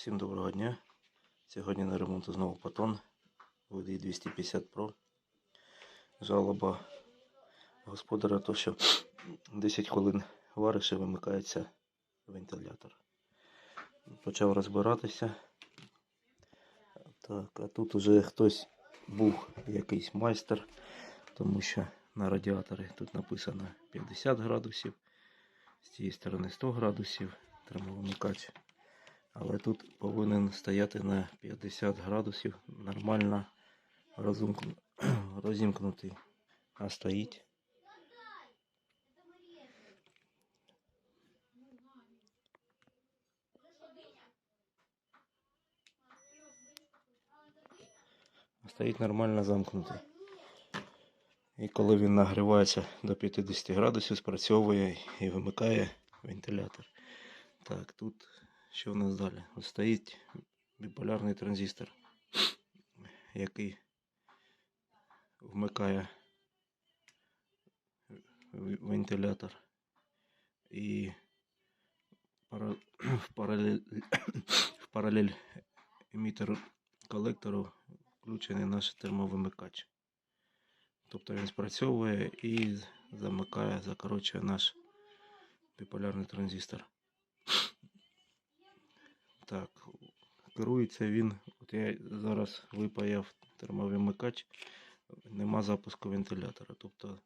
Всім доброго дня. Сьогодні на ремонту знову патон VDI 250 Pro. Жалоба господаря, то що 10 хвилин вариш і вимикається вентилятор. Почав розбиратися. Так, а тут уже хтось був якийсь майстер, тому що на радіаторі тут написано 50 градусів, з цієї сторони 100 градусів, термовимикач. Але тут повинен стояти на 50 градусів нормально розімкнутий. А стоїть. Стоїть нормально замкнутий. І коли він нагрівається до 50 градусів, спрацьовує і вимикає вентилятор. Так, тут що в нас далі? Ось стоїть біполярний транзистор, який вмикає вентилятор. І в паралель, в паралель емітеру колектору включений наш термовимикач. Тобто він спрацьовує і замикає, закорочує наш біполярний транзистор. Так, керується він. От я зараз випаяв термовимикач, нема запуску вентилятора. Тобто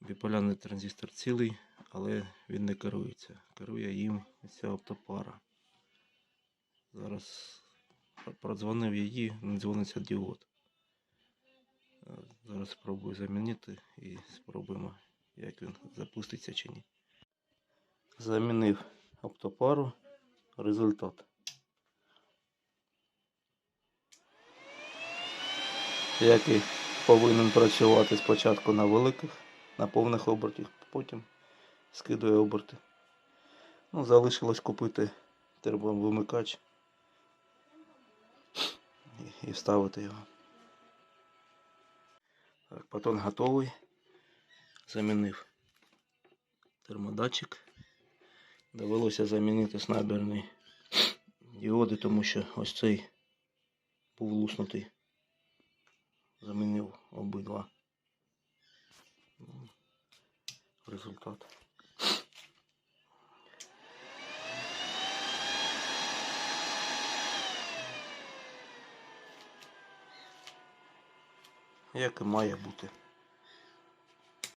біполярний транзистор цілий, але він не керується. Керує їм ця оптопара. Зараз продзвонив її, не дзвониться діод. Е, Зараз спробую замінити і спробуємо, як він запуститься чи ні. Замінив оптопару. Результат. Який повинен працювати спочатку на великих, на повних обертах, потім скидує оберти. Ну, залишилось купити термовимикач і, вставити його. Так, патон готовий. Замінив термодатчик. Довелося замінити снайберні діоди, тому що ось цей був луснутий. Замінив обидва. Результат. Як і має бути.